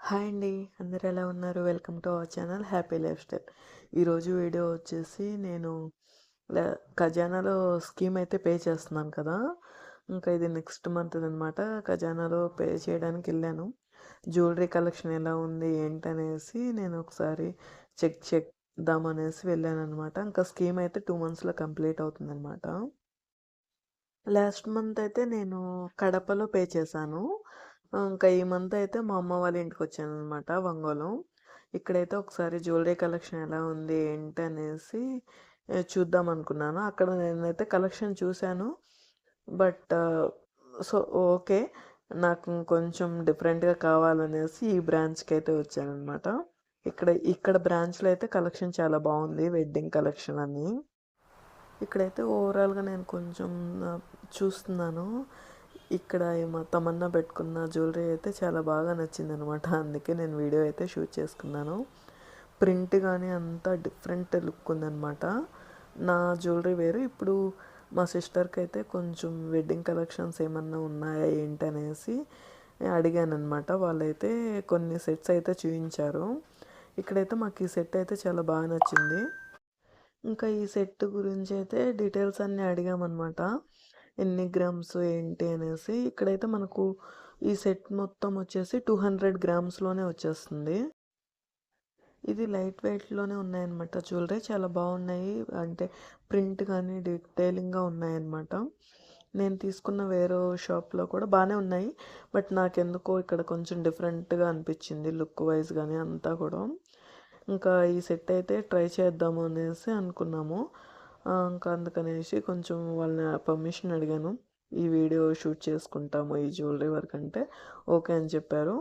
Hi అండి. అందరు ఎలా ఉన్నారు? Welcome to our channel happy lifestyle. ఈరోజు వీడియో వచ్చేసి నేను ఖజానాలో స్కీమ్ అయితే పే చేస్తున్నాను కదా. ఇంకా ఇది నెక్స్ట్ మంత్ అనమాట ఖజానాలో పే చేయడానికి వెళ్ళాను. జ్యువెలరీ కలెక్షన్ ఎలా ఉంది ఏంటనేసి నేను ఒకసారి చెక్ చేద్దామనేసి వెళ్ళాను అనమాట ఇంకా స్కీమ్ అయితే టూ మంత్స్లో కంప్లీట్ అవుతుంది అనమాట లాస్ట్ మంత్ అయితే నేను కడపలో పే చేశాను. ఇంకా ఈ మంత్ అయితే మా అమ్మ వాళ్ళ ఇంటికి వచ్చాను అనమాట వంగోలం ఇక్కడైతే ఒకసారి జ్యువెలరీ కలెక్షన్ ఎలా ఉంది ఏంటి అనేసి చూద్దాం అనుకున్నాను. అక్కడ నేనైతే కలెక్షన్ చూశాను. బట్ సో ఓకే నాకు కొంచెం డిఫరెంట్గా కావాలనేసి ఈ బ్రాంచ్కి అయితే వచ్చాను అనమాట ఇక్కడ ఇక్కడ బ్రాంచ్లో అయితే కలెక్షన్ చాలా బాగుంది వెడ్డింగ్ కలెక్షన్ అని. ఇక్కడైతే ఓవరాల్గా నేను కొంచెం చూస్తున్నాను. ఇక్కడ మా తమన్నా పెట్టుకున్న జ్యువెలరీ అయితే చాలా బాగా నచ్చింది అనమాట అందుకే నేను వీడియో అయితే షూట్ చేసుకున్నాను. ప్రింట్ కానీ అంతా డిఫరెంట్ లుక్ ఉందనమాట నా జ్యువెలరీ వేరు. ఇప్పుడు మా సిస్టర్కి అయితే కొంచెం వెడ్డింగ్ కలెక్షన్స్ ఏమన్నా ఉన్నాయా ఏంటి అనేసి అడిగాను అనమాట వాళ్ళైతే కొన్ని సెట్స్ అయితే చూపించారు ఇక్కడైతే మాకు ఈ సెట్ అయితే చాలా బాగా నచ్చింది. ఇంకా ఈ సెట్ గురించి అయితే డీటెయిల్స్ అన్నీ అడిగామన్నమాట. ఎన్ని గ్రామ్స్ ఏంటి అనేసి ఇక్కడైతే మనకు ఈ సెట్ మొత్తం వచ్చేసి టూ హండ్రెడ్ గ్రామ్స్లోనే వచ్చేస్తుంది. ఇది లైట్ వెయిట్లోనే ఉన్నాయన్నమాట జ్యువెలరీ. చాలా బాగున్నాయి. అంటే ప్రింట్ కానీ డీటెయిలింగ్గా ఉన్నాయన్నమాట. నేను తీసుకున్న వేరే షాప్లో కూడా బాగానే ఉన్నాయి. బట్ నాకెందుకో ఇక్కడ కొంచెం డిఫరెంట్గా అనిపించింది లుక్ వైజ్ కానీ అంతా కూడా. ఇంకా ఈ సెట్ అయితే ట్రై చేద్దాము అనేసి అనుకున్నాము. ఇంకా అందుకనేసి కొంచెం వాళ్ళని పర్మిషన్ అడిగాను. ఈ వీడియో షూట్ చేసుకుంటాము ఈ జ్యువెలరీ వర్క్ అంటే. ఓకే అని చెప్పారు.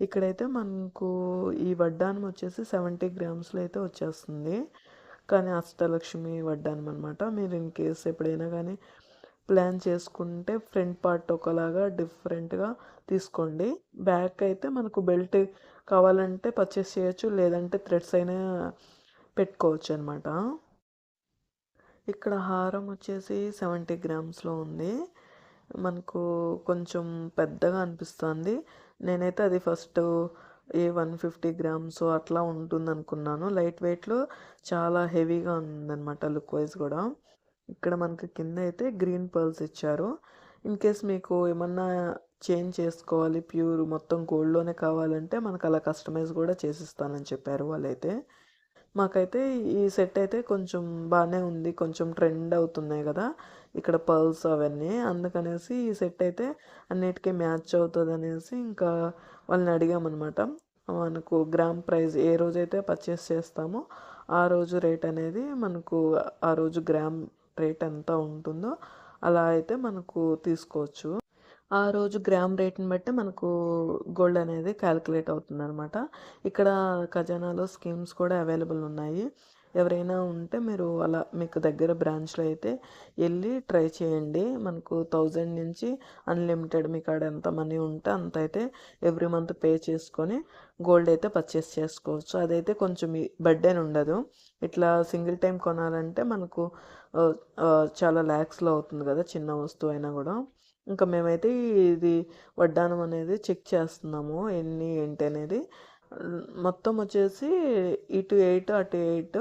ఇక్కడైతే మనకు ఈ వడ్డానం వచ్చేసి సెవెంటీ గ్రామ్స్లో అయితే వచ్చేస్తుంది. కానీ అష్టలక్ష్మి వడ్డానం అనమాట మీరు ఇన్ కేస్ ఎప్పుడైనా కానీ ప్లాన్ చేసుకుంటే ఫ్రంట్ పార్ట్ ఒకలాగా డిఫరెంట్గా తీసుకోండి. బ్యాక్ అయితే మనకు బెల్ట్ కావాలంటే పర్చేస్ చేయొచ్చు లేదంటే థ్రెడ్స్ అయినా పెట్టుకోవచ్చు అనమాట ఇక్కడ హారం వచ్చేసి సెవెంటీ గ్రామ్స్లో ఉంది. మనకు కొంచెం పెద్దగా అనిపిస్తుంది. నేనైతే అది first a one fifty grams అట్లా ఉంటుంది అనుకున్నాను లైట్ వెయిట్లో చాలా హెవీగా ఉందన్నమాట లుక్ వైజ్ కూడా. ఇక్కడ మనకి కింద అయితే గ్రీన్ పర్ల్స్ ఇచ్చారు. ఇన్ కేస్ మీకు ఏమన్నా చేంజ్ చేసుకోవాలి ప్యూర్ మొత్తం గోల్డ్లోనే కావాలంటే మనకు అలా కస్టమైజ్ కూడా చేసిస్తానని చెప్పారు వాళ్ళైతే. మాకైతే ఈ సెట్ అయితే కొంచెం బాగానే ఉంది. కొంచెం ట్రెండ్ అవుతున్నాయి కదా. ఇక్కడ పర్ల్స్ అవన్నీ. అందుకనేసి ఈ సెట్ అయితే అన్నిటికీ మ్యాచ్ అవుతుంది అనేసి ఇంకా వాళ్ళని అడిగామన్నమాట. మనకు గ్రామ్ ప్రైస్ ఏ రోజైతే పర్చేస్ చేస్తామో ఆ రోజు రేట్ అనేది మనకు ఆ రోజు గ్రామ్ రేట్ ఎంత ఉంటుందో అలా అయితే మనకు తీసుకోవచ్చు. ఆ రోజు గ్రామ్ రేట్ని బట్టి మనకు గోల్డ్ అనేది క్యాలిక్యులేట్ అవుతుంది అనమాట ఇక్కడ ఖజానాలో స్కీమ్స్ కూడా అవైలబుల్ ఉన్నాయి. ఎవరైనా ఉంటే మీరు అలా మీకు దగ్గర బ్రాంచ్లో అయితే వెళ్ళి ట్రై చేయండి. మనకు థౌజండ్ నుంచి అన్లిమిటెడ్ మీ కాడ ఎంత మనీ ఉంటే అంత అయితే ఎవ్రీ మంత్ పే చేసుకొని గోల్డ్ అయితే పర్చేస్ చేసుకోవచ్చు. అదైతే కొంచెం బర్డెన్ ఉండదు. ఇట్లా సింగిల్ టైం కొనాలంటే మనకు చాలా ల్యాక్స్లో అవుతుంది కదా చిన్న వస్తువు అయినా కూడా. ఇంకా మేమైతే ఇది వడ్డానం అనేది చెక్ చేస్తున్నాము ఎన్ని ఏంటి అనేది. మొత్తం వచ్చేసి ఇటు ఎయిట్ అటు ఎయిట్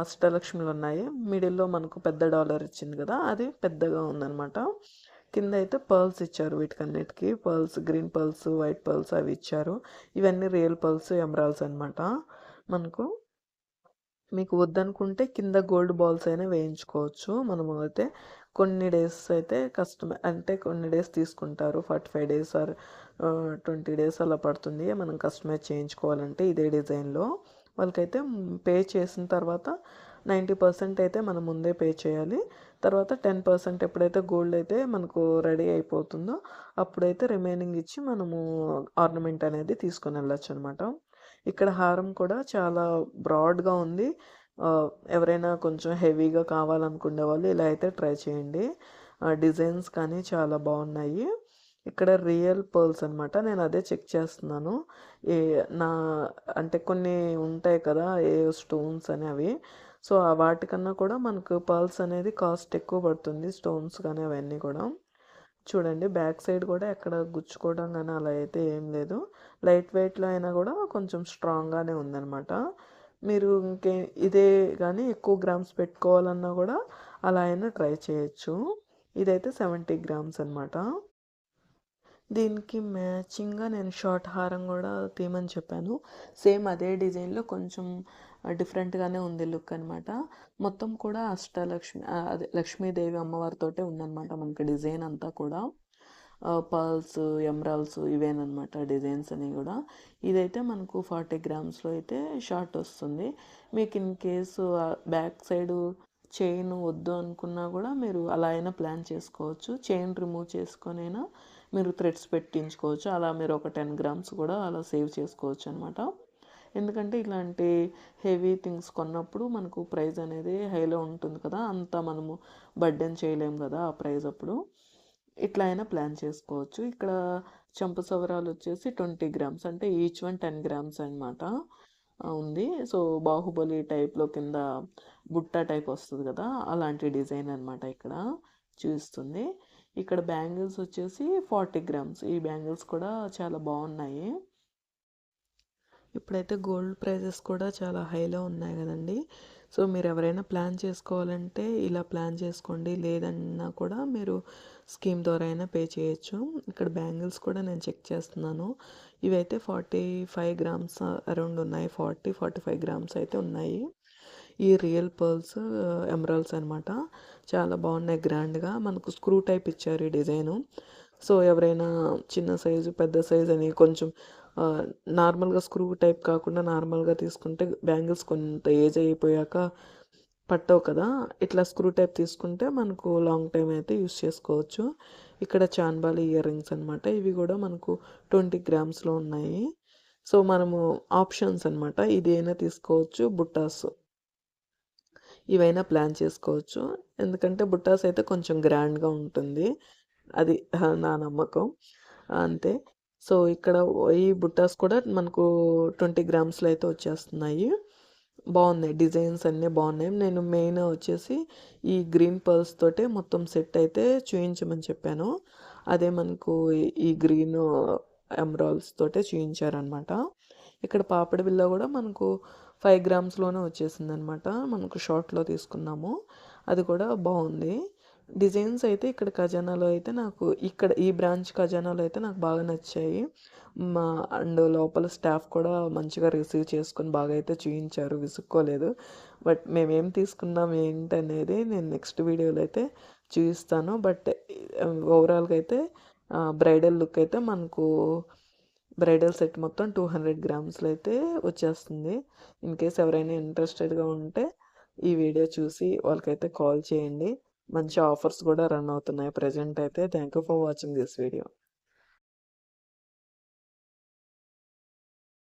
అష్టలక్ష్మిలు ఉన్నాయి. మిడిల్లో మనకు పెద్ద డాలర్ ఇచ్చింది కదా అది పెద్దగా ఉందన్నమాట. కింద అయితే పర్ల్స్ ఇచ్చారు వీటికన్నిటికి. Pearls green pearls white pearls అవి ఇచ్చారు. ఇవన్నీ రియల్ పర్ల్స్ ఎమరాల్స్ అనమాట మనకు. మీకు వద్దనుకుంటే కింద గోల్డ్ బాల్స్ అయినా వేయించుకోవచ్చు. మనము అయితే కొన్ని డేస్ అయితే కష్టమే అంటే కొన్ని డేస్ తీసుకుంటారు. Forty five days or twenty days అలా పడుతుంది. మనం కస్టమైజ్ చేయించుకోవాలంటే ఇదే డిజైన్లో. వాళ్ళకైతే పే చేసిన తర్వాత నైంటీ పర్సెంట్ అయితే మనం ముందే పే చేయాలి. తర్వాత టెన్ పర్సెంట్ ఎప్పుడైతే గోల్డ్ అయితే మనకు రెడీ అయిపోతుందో అప్పుడైతే రిమైనింగ్ ఇచ్చి మనము ఆర్నమెంట్ అనేది తీసుకొని వెళ్ళచ్చు అనమాట ఇక్కడ హారం కూడా చాలా బ్రాడ్గా ఉంది. ఎవరైనా కొంచెం హెవీగా కావాలనుకునే వాళ్ళు ఇలా అయితే ట్రై చేయండి. డిజైన్స్ కానీ చాలా బాగున్నాయి. ఇక్కడ రియల్ పర్ల్స్ అనమాట నేను అదే చెక్ చేస్తున్నాను. ఏ నా అంటే కొన్ని ఉంటాయి కదా ఏ స్టోన్స్ అని అవి. సో వాటికన్నా కూడా మనకు పర్ల్స్ అనేది కాస్ట్ ఎక్కువ పడుతుంది స్టోన్స్ కానీ అవన్నీ కూడా. చూడండి బ్యాక్ సైడ్ కూడా ఎక్కడ గుచ్చుకోవడం కానీ అలా అయితే ఏం లేదు. లైట్ వెయిట్లో అయినా కూడా కొంచెం స్ట్రాంగ్గానే ఉందన్నమాట. మీరు ఇంకే ఇదే కానీ ఎక్కువ గ్రామ్స్ పెట్టుకోవాలన్నా కూడా అలా అయినా ట్రై చేయొచ్చు. ఇదైతే సెవెంటీ గ్రామ్స్ అనమాట దీనికి మ్యాచింగ్గా నేను షార్ట్ హారం కూడా తీయమని చెప్పాను. సేమ్ అదే డిజైన్లో కొంచెం డిఫరెంట్గానే ఉంది లుక్ అనమాట మొత్తం కూడా అష్టలక్ష్మి అదే లక్ష్మీదేవి అమ్మవారితోటే ఉందన్నమాట మనకి డిజైన్ అంతా కూడా. పర్ల్స్ ఎమరాల్స్ ఇవేనమాట డిజైన్స్ అని కూడా. ఇదైతే మనకు ఫార్టీ గ్రామ్స్లో అయితే షార్ట్ వస్తుంది. మీకు in case back side chain వద్దు అనుకున్నా కూడా మీరు అలా అయినా ప్లాన్ చేసుకోవచ్చు. చైన్ రిమూవ్ చేసుకొనైనా మీరు థ్రెడ్స్ పెట్టించుకోవచ్చు. అలా మీరు ఒక టెన్ గ్రామ్స్ కూడా అలా సేవ్ చేసుకోవచ్చు అనమాట ఎందుకంటే ఇలాంటి హెవీ థింగ్స్ కొన్నప్పుడు మనకు ప్రైస్ అనేది హైలో ఉంటుంది కదా అంత మనము బర్డెన్ చేయలేము కదా ఆ ప్రైస్ అప్పుడు. ఇట్లా అయినా ప్లాన్ చేసుకోవచ్చు. ఇక్కడ చెంప సవరాలు వచ్చేసి ట్వంటీ గ్రామ్స్ అంటే ఈచ్ వన్ టెన్ గ్రామ్స్ అనమాట ఉంది. సో బాహుబలి టైప్లో కింద బుట్ట టైప్ వస్తుంది కదా అలాంటి డిజైన్ అనమాట ఇక్కడ చూస్తుంది. ఇక్కడ బ్యాంగిల్స్ వచ్చేసి ఫార్టీ గ్రామ్స్. ఈ బ్యాంగిల్స్ కూడా చాలా బాగున్నాయి. ఇప్పుడైతే గోల్డ్ ప్రైజెస్ కూడా చాలా హైలో ఉన్నాయి కదండి. సో మీరు ఎవరైనా ప్లాన్ చేసుకోవాలంటే ఇలా ప్లాన్ చేసుకోండి. లేదన్నా కూడా మీరు స్కీమ్ ద్వారా అయినా పే చేయొచ్చు. ఇక్కడ బ్యాంగిల్స్ కూడా నేను చెక్ చేస్తున్నాను. ఇవైతే ఫార్టీ ఫైవ్ గ్రామ్స్ అరౌండ్ ఉన్నాయి. ఫార్టీ ఫార్టీ ఫైవ్ గ్రామ్స్ అయితే ఉన్నాయి. ఈ రియల్ పర్ల్స్ ఎమరాల్స్ అనమాట చాలా బాగున్నాయి. గ్రాండ్గా మనకు స్క్రూ టైప్ ఇచ్చారు ఈ డిజైను. సో ఎవరైనా చిన్న సైజు పెద్ద సైజు అని కొంచెం నార్మల్గా స్క్రూ టైప్ కాకుండా నార్మల్గా తీసుకుంటే బ్యాంగిల్స్ కొంత ఏజ్ అయిపోయాక పట్టవు కదా. ఇట్లా స్క్రూ టైప్ తీసుకుంటే మనకు లాంగ్ టైం అయితే యూస్ చేసుకోవచ్చు. ఇక్కడ చాన్బాలి ఇయర్ రింగ్స్ అనమాట ఇవి కూడా మనకు ట్వంటీ గ్రామ్స్లో ఉన్నాయి. సో మనము ఆప్షన్స్ అనమాట ఇదైనా తీసుకోవచ్చు బుట్టాస్ ఇవైనా ప్లాన్ చేసుకోవచ్చు. ఎందుకంటే బుట్టాస్ అయితే కొంచెం గ్రాండ్గా ఉంటుంది. అది నా నమ్మకం. అంతే. సో ఇక్కడ ఈ బుట్టాస్ కూడా మనకు ట్వంటీ గ్రామ్స్లో అయితే వచ్చేస్తున్నాయి. బాగున్నాయి. డిజైన్స్ అన్నీ బాగున్నాయి. నేను మెయిన్ వచ్చేసి ఈ గ్రీన్ పర్ల్స్ తోటే మొత్తం సెట్ అయితే చూయించమని చెప్పాను. అదే మనకు ఈ గ్రీన్ ఎమరాల్స్ తోటే చూయించారనమాట ఇక్కడ పాపడి బిల్ల కూడా మనకు ఫైవ్ గ్రామ్స్లోనే వచ్చేసింది అనమాట మనకు షార్ట్లో తీసుకున్నాము. అది కూడా బాగుంది. డిజైన్స్ అయితే ఇక్కడ ఖజానాలో అయితే నాకు ఇక్కడ ఈ బ్రాంచ్ ఖజానాలో అయితే నాకు బాగా నచ్చాయి. మా అండ్ లోపల స్టాఫ్ కూడా మంచిగా రిసీవ్ చేసుకొని బాగా అయితే చూపించారు విసుక్కోలేదు. బట్ మేమేం తీసుకున్నాం ఏంటనేది నేను నెక్స్ట్ వీడియోలో అయితే చూపిస్తాను. బట్ ఓవరాల్గా అయితే బ్రైడల్ లుక్ అయితే మనకు బ్రైడల్ సెట్ మొత్తం టూ హండ్రెడ్ గ్రామ్స్లో అయితే వచ్చేస్తుంది. ఇన్ కేస్ ఎవరైనా ఇంట్రెస్టెడ్గా ఉంటే ఈ వీడియో చూసి వాళ్ళకైతే కాల్ చేయండి. మంచి ఆఫర్స్ కూడా రన్ అవుతున్నాయి. ప్రజెంట్ అయితే. Thank you for watching this video.